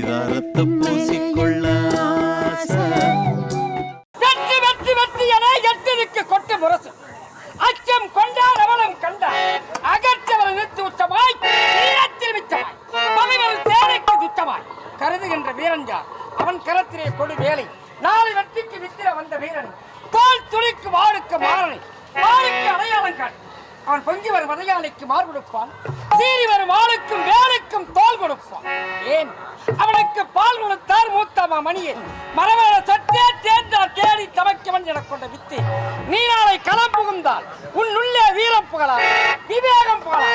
பரிதாரத்தை பூசிக்கொள்ள வெற்றி வெற்றி வெற்றி என எட்டிற்கு கொட்டு முரசு. அச்சம் கொண்டார் அவலம் கண்டார் அகற்றவள் நிறுத்தி உச்சமாய் வீரத்தில் மிச்சமாய் பகைவர் தேரைக்கு துச்சமாய். கருதுகின்ற வீரஞ்சார் அவன் கரத்திலே கொடு வேலை. நாளை வெற்றிக்கு வித்திர வந்த வீரன். தோல் துளிக்கு வாளுக்கு மாறனை. வாளுக்கு அடையாளம் காட்டு அவன் பொங்கி வரும் மதையாளிக்கு மார் கொடுப்பான். சீறி வரும் வாளுக்கும் வேலைக்கும் தோல் கொடுப்பான். ஏன்? அவனுக்கு பால் கொடுத்தார் மூத்தமா மணியை மரவேல சற்றே தேர்ந்தார் தேடி தமக்கவன் என கொண்ட வித்து. நீ நாளை களம் புகுந்தால் உன் உள்ளே வீரம் புகழாம் விவேகம் புகழாம்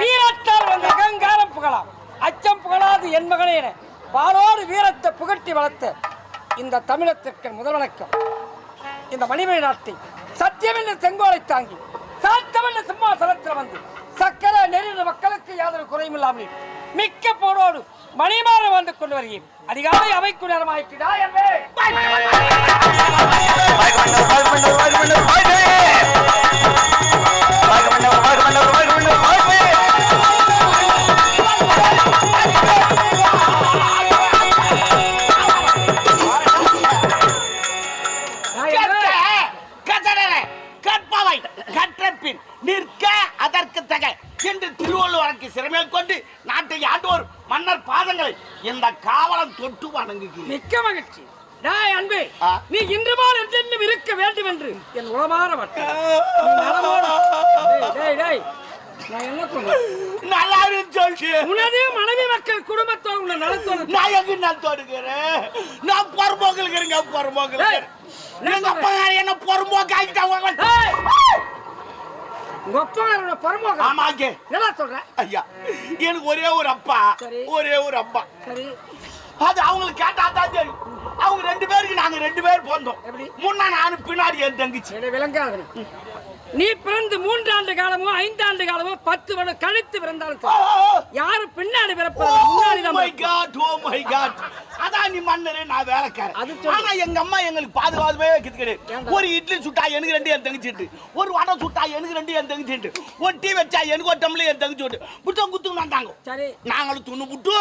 வீரத்தால் வந்த அகங்காரம் புகழாம் அச்சம் புகழாது என் மகனே என பாலோடு வீரத்தை புகட்டி வளர்த்த இந்த தமிழத்திற்கு முதல் வணக்கம். இந்த மணிமணி நாட்டை சத்தியமென்ற செங்கோலை தாங்கி சாத்தமென்ற சிம்மாசனத்தில் வந்து சக்கர நெறிந்த மக்களுக்கு யாதொரு குறையும் இல்லாமல் மிக்க போனோடு மணிமாற வந்து கொண்டு வருகிறேன். அதிகாலை அவைக்கு நேரமாயிட்டுடா என்று திருவள்ளுவருக்கு சிறமேல் கொண்டு நாட்டை ஆண்டோர் மன்னர் பாதங்களை இந்த காவலம் தொட்டு வணங்குகிறேன். மிக்க மகிழ்ச்சி. டேய் அன்பு. நீ இன்று போல் என்றென்றும் இருக்க வேண்டும் என்று என் உளமாற வட்டம். நான் என்ன சொல்றேன் நல்லா சொல்லிட்டு உனது மனைவி மக்கள் குடும்பத்தோடு உன்னை நலத்தோடு நான் எங்க நான் தொடுக்கிறேன் நான் பொறும்போக்கில் இருங்க என்ன எங்க அப்பா என்ன டேய்! உங்க அப்பா பரமோகம் ஆமாங்க. என்ன சொல்ற? ஐயா எனக்கு ஒரே ஒரு அப்பா. ஒரே ஒரு அம்மா சரி. அது அவங்களுக்கு கேட்டா தான் தெரியும். அவங்க ரெண்டு பேருக்கு நாங்க ரெண்டு பேர் பிறந்தோம். எப்படி? முன்னா நானு பின்னாடி என் தங்கச்சி. என்னை விளங்காதவனே நீ பிறந்து மூன்றாண்டு காலமோ ஐந்தாண்டு காலமோ பத்து வருடம் கழித்து பிறந்தாலும் சரி. யாரு பின்னாடி பிறப்பது முன்னாடி தான் my. God oh my God அதான் நீ மன்னரு நான் வேலைக்காரன். அது. ஆனா எங்க அம்மா எங்களுக்கு பாதுகாப்பே வைக்கிறது கிடையாது? ஒரு இட்லி சுட்டா எனக்கு ரெண்டு என் தங்கச்சிட்டு ஒரு வடை சுட்டா எனக்கு ரெண்டு என் தங்கச்சிட்டு ஒரு டீ வச்சா எனக்கு ஒரு டம்ளர் என் தங்கச்சி விட்டு புத்தம் குத்துக்கு வந்தாங்க. சரி. நாங்களும் துண்ணு புட்டு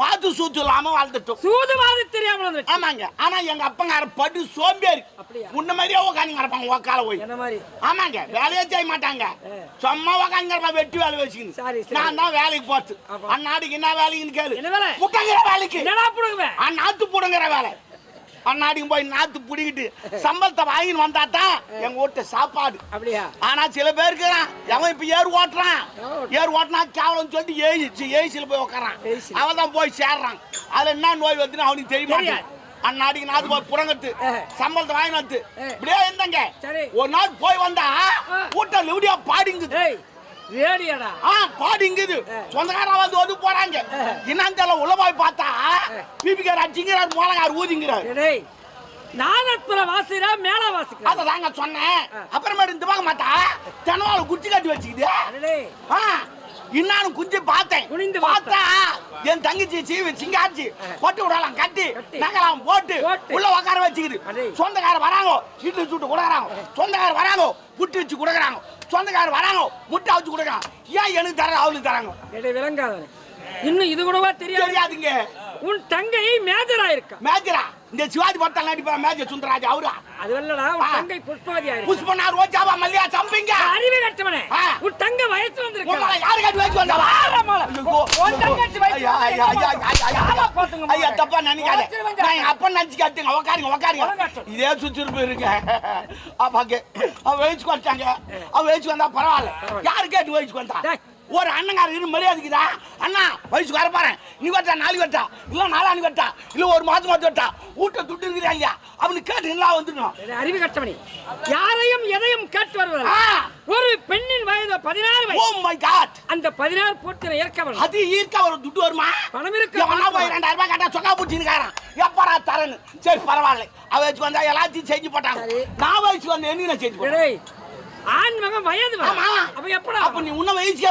வாத்து சூத்து இல்லாம வாழ்ந்துட்டோம். சூதுவாது தெரியாமல் வந்துச்சு. ஆமாங்க. ஆனா எங்க அப்பங்கார படு சோம்பேறி? முன்ன மாதிரியே உட்காந்து கிடப்பாங்க உக்கால போய். ஆமாங்க. வேலையே செய்ய மாட்டாங்க. சும்மா கிடப்பா வெட்டி வேலை சரி. நான் தான் வேலைக்கு போச்சு அப்போ? அந்நாட்டுக்கு என்ன வேலைக்குன்னு கேளு? முட்டங்கிற வேலைக்கு. அந்நாட்டு புடுங்கிற வேலை. அந்நாட்டுக்கு போய் நாத்து புடிக்கிட்டு சம்பளத்தை வாங்கின்னு வந்தா தான் எங்க வீட்டு சாப்பாடு. அப்படியா? ஆனா சில பேருக்கு எவன் இப்ப ஏர் ஓட்டுறான்? ஏர் ஓட்டினா கேவலம் சொல்லிட்டு ஏசி ஏசில போய் உட்காரான். அவன் தான் போய் சேர்றான். அதுல என்ன நோய் வந்துன்னு அவனுக்கு தெரிய நாத்து போய் புறங்கத்து. சம்பளத்தை வாங்கி வந்து ஆ. இப்படியே இருந்தாங்க. ஒரு நாள் போய் வந்தா. கூட்டம் லிவிடியா பாடிங்குது டேய் ரேடியாடா ஆ பாடிங்குது. சொந்தக்காரன் வந்து வந்து போறாங்க. என்னன்னு தெரியல உள்ள போய் பார்த்தா பிபிகார் அடிச்சுங்கிறார் மோளகார் ஊதிங்கிறார் டேய் நாதப்புற வாசிரா மேல வாசிக்கிறா அதை தாங்க சொன்னேன். அப்புறமேட்டு இந்த பக்கம் மாட்டா தெனவால குச்சி கட்டி வச்சுக்குது இன்னாலும் குஞ்சு பார்த்தேன். குனிந்து பார்த்தா என் தங்கச்சி சீவி சிங்காச்சி போட்டு விடலாம் கட்டி கட்டி. நகலாம் போட்டு. உள்ள உட்கார வச்சுக்குது. சொந்தக்கார வராங்க இட்லி சுட்டு கொடுக்குறாங்க. சொந்தக்கார வராங்க புட்டு வச்சு கொடுக்குறாங்க. சொந்தக்கார வராங்க முட்டை வச்சு கொடுக்குறாங்க. ஏன் எனக்கு தர அவளுக்கு தராங்க டேய் விளங்காதவனே இன்னும் இது கூடவா தெரியாது? தெரியாதுங்க. உன் தங்கை மேஜரா இருக்கா மேஜரா இந்த சிவாஜி படத்தில் நடிப்பா மேஜர் சுந்தரராஜ் அவரா அது வரலடா உன். தங்கை புஷ்பவதியா இருக்கா புஷ்பனா ரோஜாவா மல்லியா சம்பிங்க அறிவு கட்டவனே. உன் தங்க வயசு வந்திருக்கா யாரு கட்டி வச்சு வந்தவா ஐயோ. உன் தங்கச்சி வயசு ஐயா, ஐயா, ஐயா, ஐயா, ஐயா, ஆமா, பாத்துங்க, ஐயா. தப்பா நினைக்காத. வந்து நான் அப்பா நினைச்சு உக்காருங்க. ஒழுங்கா சொல்லு. இதே சுத்திருப்பு இருக்கு. அப்பாக்கு, அவ வயசுக்கு வந்துட்டாங்க. அவ வயசுக்கு வந்தா பரவாயில்ல. யாரு கேட்டு வயசுக்கு வந்தா? ஒரு அண்ணங்கார இரு மரியாதைக்குதா அண்ணா வயசுக்கு வர பாரு நீ வட்டா நாலு வட்டா? இல்ல நாலாணி வட்டா? இல்ல ஒரு மாசம் மாத்து வட்டா? வீட்டை துட்டு இருக்கிறா இல்லையா? அவனுக்கு கேட்டு நல்லா வந்துடணும். அறிவு கட்டவனே. யாரையும் எதையும் கேட்டு ஆ. ஒரு பெண்ணின் வயது பதினாறு ஓ மை காட் அந்த பதினாறு பூர்த்தின ஏற்கவன் அது ஈர்க்க ஒரு துட்டு வருமா? பணம் இருக்கு எவனா போய் ரெண்டாயிரம் ரூபாய் கேட்டா சொக்கா பிடிச்சிருக்காரன் எப்படா தரேன்னு. சரி பரவாயில்ல. அவ வச்சு வந்தா எல்லாத்தையும் செஞ்சு போட்டாங்க. நான் வயசு வந்து என்ன செஞ்சு போட்டேன். ஆண் மகன் வயது. அப்ப எப்படா அப்ப நீ உன்ன வயசுக்கே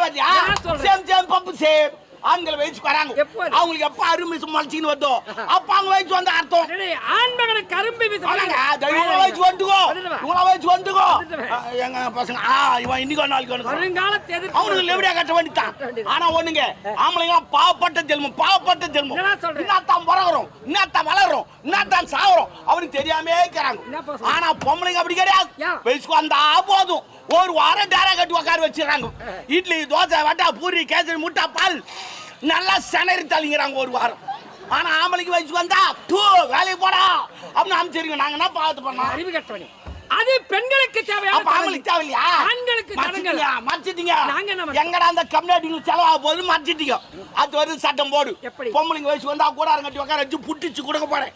சொல்றேன். சேம் சேம் பப்பு சேம் ஆண்கள் வயசுக்கு வராங்க? அவங்களுக்கு எப்ப அருமை முளைச்சின்னு வந்தோ அப்ப அவங்க வயசு வந்து அர்த்தம். டேய், ஆண் மகனுக்கு கரும்பு வீச ஆனாங்க, இவங்கள வயசு வந்துக்கோ. இவங்கள வயசு வந்துக்கோ. எங்க பசங்க ஆ இவன் இன்னைக்கு நாளைக்கு வந்து வருங்காலத்தை அவனுக்கு லெவடியா கட்ட வேண்டித்தான். ஆனா ஒண்ணுங்க ஆம்பளைங்க பாவப்பட்ட ஜென்மம் பாவப்பட்ட ஜென்மம்? இன்னத்தான் பிறகுறோம் என்னத்தான் வளர்றோம் என்னத்தான் சாகுறோம் அவனுக்கு தெரியாமே இருக்கிறாங்க? ஆனா பொம்பளைங்க அப்படி கிடையாது? வயசுக்கு வந்தா போதும். ஒரு வாரம் டேரா கட்டி உட்கார வச்சிடறாங்க இட்லி தோசை வட்டா பூரி கேசரி முட்டை பால். நல்லா செனறி தள்ளிங்கிறாங்க ஒரு வாரம். ஆனா ஆம்பளைக்கு வயசுக்கு வந்தா தூ வேலைக்கு போடா. அப்படின்னு அமைச்சிருங்க நாங்க என்ன பார்த்து பண்ணோம்? அறிவு கட்டவனே. அது பெண்களுக்கு அப்ப ஆம்பளைக்கு தேவையில்லையா? ஆண்களுக்கு. மறைச்சிட்டீங்க மறைச்சிட்டீங்க. நாங்க? எங்கடா அந்த கம்யூனிட்டி செலவாக போது மறைச்சிட்டீங்க. அது வந்து சட்டம் போடு. எப்படி? பொம்பளைங்க வயசு வந்தா கூடாரம் கட்டி உட்கார வச்சு புட்டிச்சு கொடுக்க போறேன்.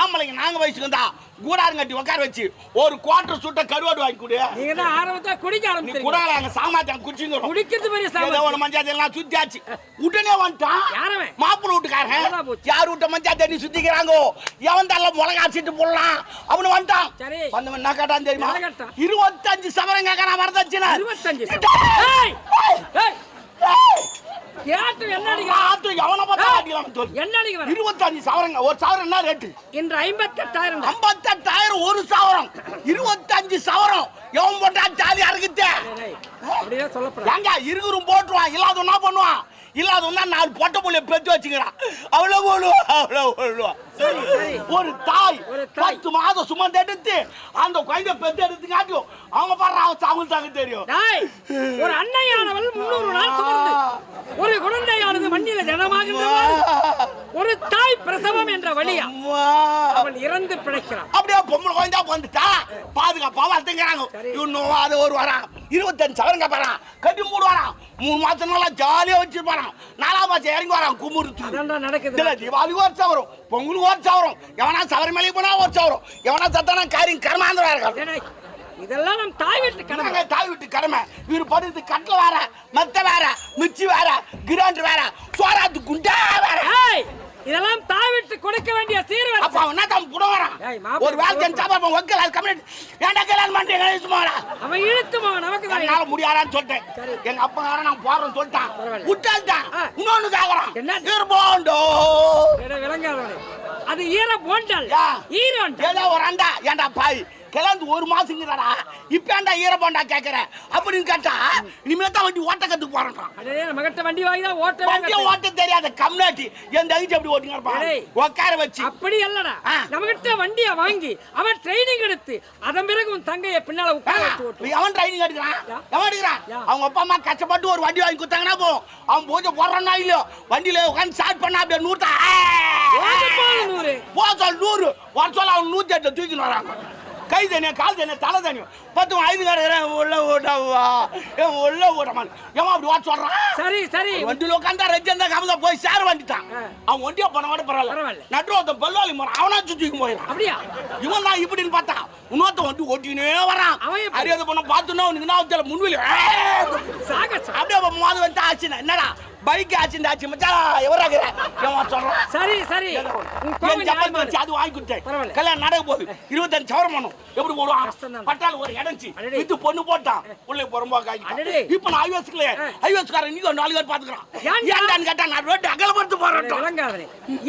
ஆம்பளைங்க நாங்க வயசுக்கு வந்தா கூடாரம் கட்டி உட்கார வச்சு ஒரு குவார்டர் சுட்ட கருவாடு வாங்கி கொடு. நீங்க தான் ஆரம்பத்தை குடிக்க நீ ஆரம்பிச்சிருக்கீங்க. குடால அங்க சாமாத்தியம் குடிச்சுங்க குடிக்கிறது பெரிய ஏதோ சாமர்த்தியம். ஒரு மஞ்சள் எல்லாம் சுத்தியாச்சு. உடனே வந்துட்டான். யாரவன்? மாப்பிள்ளை வீட்டுக்காரன். யார் விட்ட மஞ்சள் தண்ணி சுத்திக்கிறாங்கோ? எவன் தள்ள மிளகா சீட்டு போடலாம். அவனு வந்துட்டான். சரி. வந்தவன் என்ன கேட்டான் தெரியுமா? இருபத்தஞ்சு சவரம் கேட்கறான் வரதட்சணை. இருபத்தஞ்சு. கேட்டு என்ன அடிக்க ஆத்து எவனை பார்த்தா சொல்லு. என்ன இருபத்தஞ்சு சவரங்க ஒரு சவரம் என்ன ரேட்டு இன்று ஐம்பத்தெட்டாயிரம். ஐம்பத்தெட்டாயிரம் ஒரு சவரம். இருபத்தஞ்சு சவரம். எவன் போட்டா ஜாலியா இருக்குதே டேய், அப்படியே சொல்லப்படாது. ஏங்க இருக்குறும் போட்டுருவான் இல்லாத என்ன பண்ணுவான்? இல்லாத நாலு பொட்டை புள்ளைய பெற்று வச்சுக்கிறான். போடுவான் போடுவான் சரி, சரி. ஒரு தாய் ஒரு தாய். பத்து மாதம் சுமந்து எடுத்து அந்த குழந்தை பெற்று எடுத்து காட்டியும் அவங்க பாடுற அவங்களுக்கு தாங்க தெரியும். ஒரு அன்னையானவள் முன்னூறு நாள் சுமந்து. ஒரு குழந்தையானது மண்ணில ஜனமாகின்ற போது, ஒரு தாய் பிரசவம் என்ற வழியா. அவள் இறந்து பிழைக்கிறான் அப்படியே பொம்பளை குழந்தா வந்துட்டா? பாதுகாப்பா வளர்த்துக்கிறாங்க. சரி. இன்னும் அது ஒரு வாரம் இருபத்தஞ்சு சவரங்க போறான். கட்டி மூணு வாரம் மூணு மாசம் நல்லா ஜாலியா வச்சிருப்பான் நாலாம் மாசம் இறங்கி வரான் குமுறுத்து நடக்குது. தீபாவளிக்கு ஒரு சவரம் பொங்கலுக்கு ஒரு சவரம். எவனா சபரிமலைக்கு போனா ஒரு சவரம் எவனா சத்தானா காரியம் டேய், டேய், இதெல்லாம் நம் தாய் வீட்டு கடமை. தாய் விட்டு கடமை. இவர் படுத்து கட்டில வேற மெத்த வேற மிச்சி வேற கிராண்ட் வேற சோறாத்து குண்டா வேற. இதெல்லாம் தாய் வீட்டு கொடுக்க வேண்டிய அப்ப சீர்வரிசை அவன் என்ன தான் வரான் மாப்பிள்ளை ஒரு வேலை செஞ்சு சாப்பாடு ஒக்கல கம்யூனிட்டி ஏன்டா கல்யாணம் பண்றீங்க சும்மா அவன் இழுத்து போவான் நமக்கு தான் என்னால முடியாதான்னு சொல்லிட்டேன். சரி. எங்க அப்பா நான் போறேன்னு சொல்லிட்டான். விட்டால்தான். இன்னொன்னு கேக்குறான். என்ன? விளங்காதவனே அது ஈர போண்டல். யா. ஈரோண்டல். ஏதோ ஒரு அண்டா. ஏன்டா பாய்? கிளந்து ஒரு மாசங்கிறடா இப்ப ஏன்டா ஈரப்பாண்டா கேக்குற? அப்படின்னு கேட்டா இனிமே தான் வண்டி ஓட்ட கத்துக்கு போறான் அடே நம்ம கிட்ட வண்டி வாங்கி தான் ஓட்டவே வண்டியை ஓட்ட தெரியாத கம்னாட்டி எந்த ஐச்சு அப்படி ஓட்டிங்க இருப்பான். உட்கார வச்சு. அப்படி அல்லடா ஆ. நம்ம கிட்ட வண்டிய வாங்கி அவன் ட்ரைனிங் எடுத்து அதன் பிறகு உன் தங்கைய பின்னால உட்கார வச்சு ஓட்டு எவன் ட்ரைனிங் எடுக்கிறான். எவன் எடுக்கிறான். அவங்க அப்பா அம்மா கஷ்டப்பட்டு ஒரு வண்டி வாங்கி கொடுத்தாங்கன்னா போதும் அவன் பூஜை போடுறானா இல்லையோ? வண்டியில உட்காந்து ஸ்டார்ட் பண்ணா அப்படியே நூறுத்தா போதும் போதும் நூறு. போசல் நூறு. வர சொல்ல அவன் நூத்தி எட்டு தூக்கின்னு வராங்க கை தனியா கால் தனியா தலை தனியும் பத்து ஐந்து கடை உள்ள ஓட்டவா உள்ள ஓட்டமா ஏன் அப்படி வாட் சொல்றான்? சரி சரி. வண்டியில உட்காந்தா ரஜந்தா கமதா போய் சேர வந்துட்டான். அவன் ஒண்டியா போன கூட பரவாயில்ல. நட்டு ஒருத்தன் பல்லாளி மரம் அவனா சுத்திக்கு போயிடான் அப்படியா? இவன் தான் இப்படின்னு பார்த்தா இன்னொருத்த வண்டி ஓட்டினே வரான். அவன் எப்படி? அறியாத பொண்ணை பார்த்துனா உனக்கு நான் தெரியல முன்வெளி அப்படியே அவன் மோத வந்து ஆச்சுன்னா என்னடா? பைக் ஆச்சு ஆச்சு மச்சான். எவராகிற ஏன் சொல்றான் சரி சரி. என் நியாயமா வச்சு. அது வாங்கி கொடுத்தேன். கல்யாணம் நடக்க போகுது. இருபத்தஞ்சு சவரம் பண்ணும். எப்படி போடுவான். பட்டால ஒரு இடஞ்சி. வித்து பொண்ணு போட்டான் உள்ளே புறம்பா அடடே. இப்ப நான் ஐவஸ்க்குல. ஐவஸ்காரன் நீங்க நாலு பேர் பாத்துக்கிறான் ஏன்டா? ஏன்டான்னு கேட்டா நான் ரோட்டு அகலப்படுத்து போறேன்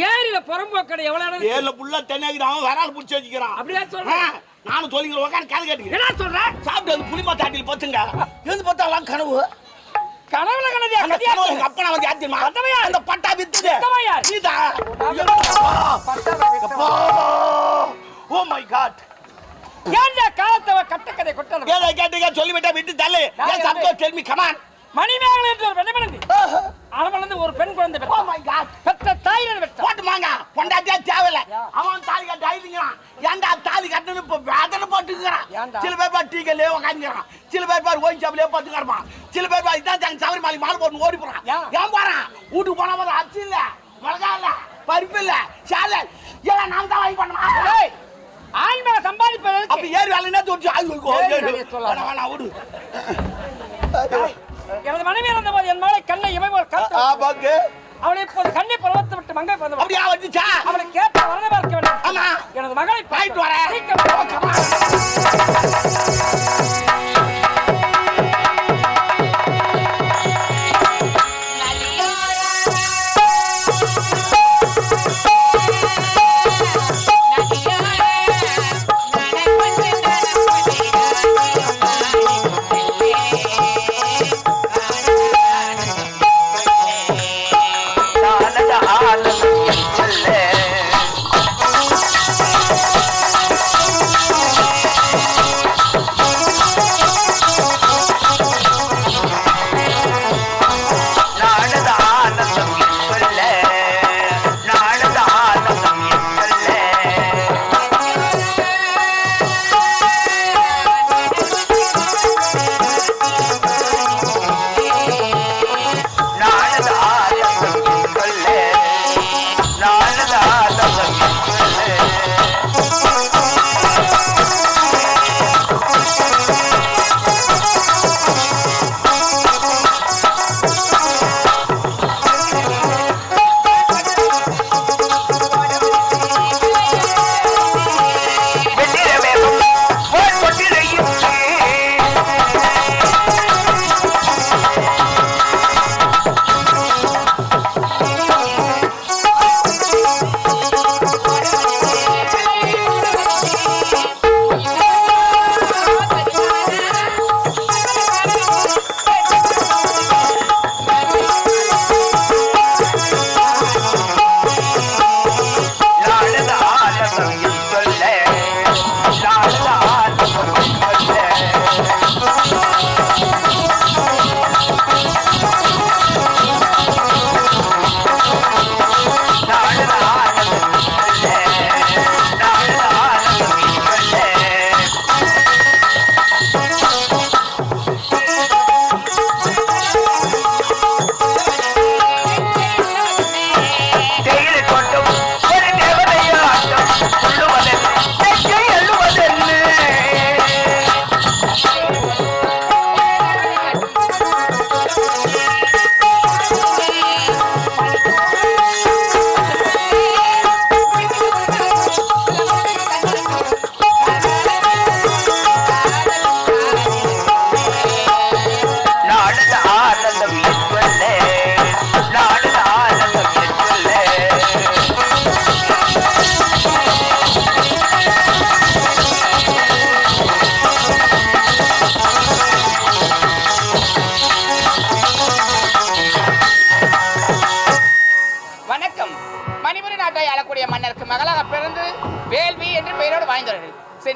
ஏரியில புறம்போக்கடை எவ்வளவு இடம்? ஏழு புள்ள தென்னாகிறான் விரால் பிடிச்சி வச்சுக்கிறான். அப்படியா சொல்ற? ஆ, நானும் சொல்லிக்கிறேன் உட்காந்து காது கேட்டுக்கிறேன். என்ன சொல்ற? சாப்பிட்டு வந்து புளிமா தாட்டில் பத்துங்க. இருந்து பார்த்தாலாம் கனவு. கனவுல கனதியா அந்த கதியா கனவு எங்க அப்பா வந்து யாத்தியமா பத்தவையா? அந்த பட்டா வித்துது. பத்தவையா? Sita oh my god. ஏன்டா காலத்தவ கட்டக்கதை கொட்டணும்? ஏதோ சொல்லிவிட்டா விட்டு தள்ளு. ஏன் சப்கோ tell me come on Manimekalai என்று ஒரு அவளந்து ஒரு பெண் குழந்தை ஓ பெற்றான். மை காட் பெற்ற தாயினர் பெற்றான் போட்டு மாங்க பொண்டாட்டியா தேவையில்ல. அவன் தாலி கட்ட ஆயிடுங்கிறான் ஏன்டா தாலி கட்டணும் இப்ப வேதனை போட்டுக்கிறான்? சில பேர் பார் டீக்கல்லே உட்காந்துக்கிறான் சில பேர் பார் ஓயின் ஷாப்லயே பார்த்து கிடப்பான் சில பேர் பார் இதான் தங்க சபரிமலை மாலை போட்டு ஓடி போறான். ஏன் போறான்? வீட்டுக்கு போன போது அரிசி இல்ல மிளகா இல்ல பருப்பு இல்ல சேலை. எல்லாம் நான் தான் வாங்கி பண்ணுமா ஏய், ஆண் மேல சம்பாதிப்பதற்கு. அப்ப ஏறி வேலை என்ன வேலையை சொல்லாத. வேணாம் வேணாம் விடு எனது மனைவி இருந்த போது என் மேலே கண்ணை இமை போல் கத்த அவளை இப்போது கண்ணை பருவத்து விட்டு மங்கை பருவம் அப்படியா வந்துச்சா? அவளை கேட்ட வரதை பார்க்க வேண்டும். எனது மகளை போயிட்டு வரேன்.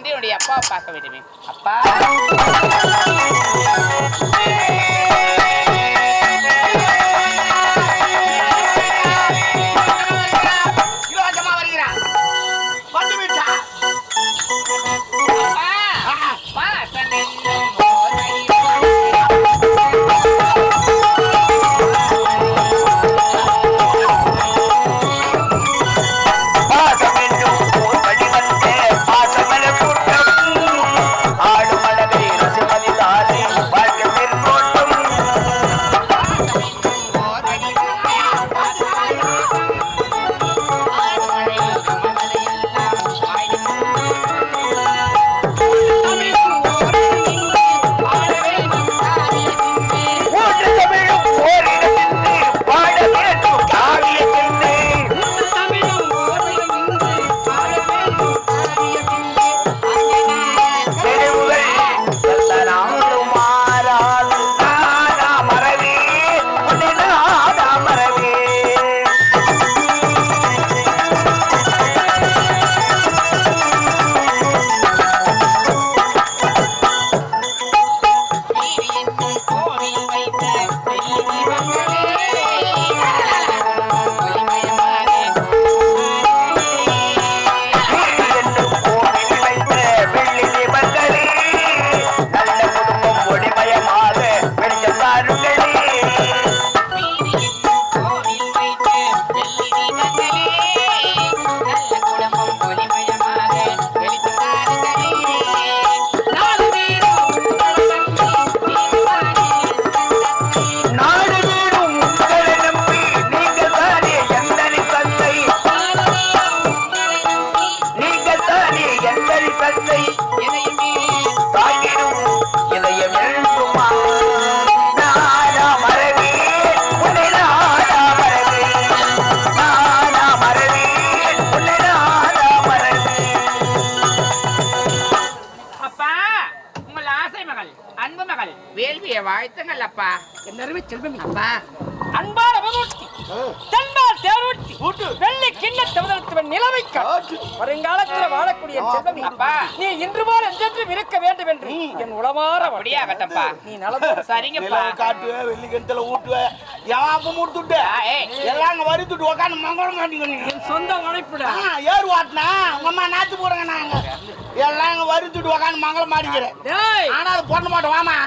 என்று என்னுடைய அப்பாவை பார்க்க வேண்டுமே. அப்பா. நிலைமை வருங்காலத்தில் வாழக்கூடிய செல்வம் நீ இன்று போல என்றென்றும் இருக்க வேண்டும் என்று என் உளமாற அப்படியா கட்டப்பா நீ நல்லது சரிங்க காட்டுவே வெள்ளிக்கணத்துல ஊட்டுவே யாவும் ஊட்டுட்டு எல்லாம் வருத்துட்டு உட்காந்து மங்கலம் மாட்டிக்கணும் என் சொந்த உழைப்புடா. ஏறு வாட்டினா உங்க அம்மா நாத்து போடுங்க நாங்க. எல்லாம் வருத்துட்டு உட்காந்து மங்கலம் மாட்டிக்கிறேன் ஆனா அது பொண்ணு மாட்டோம் வாமா.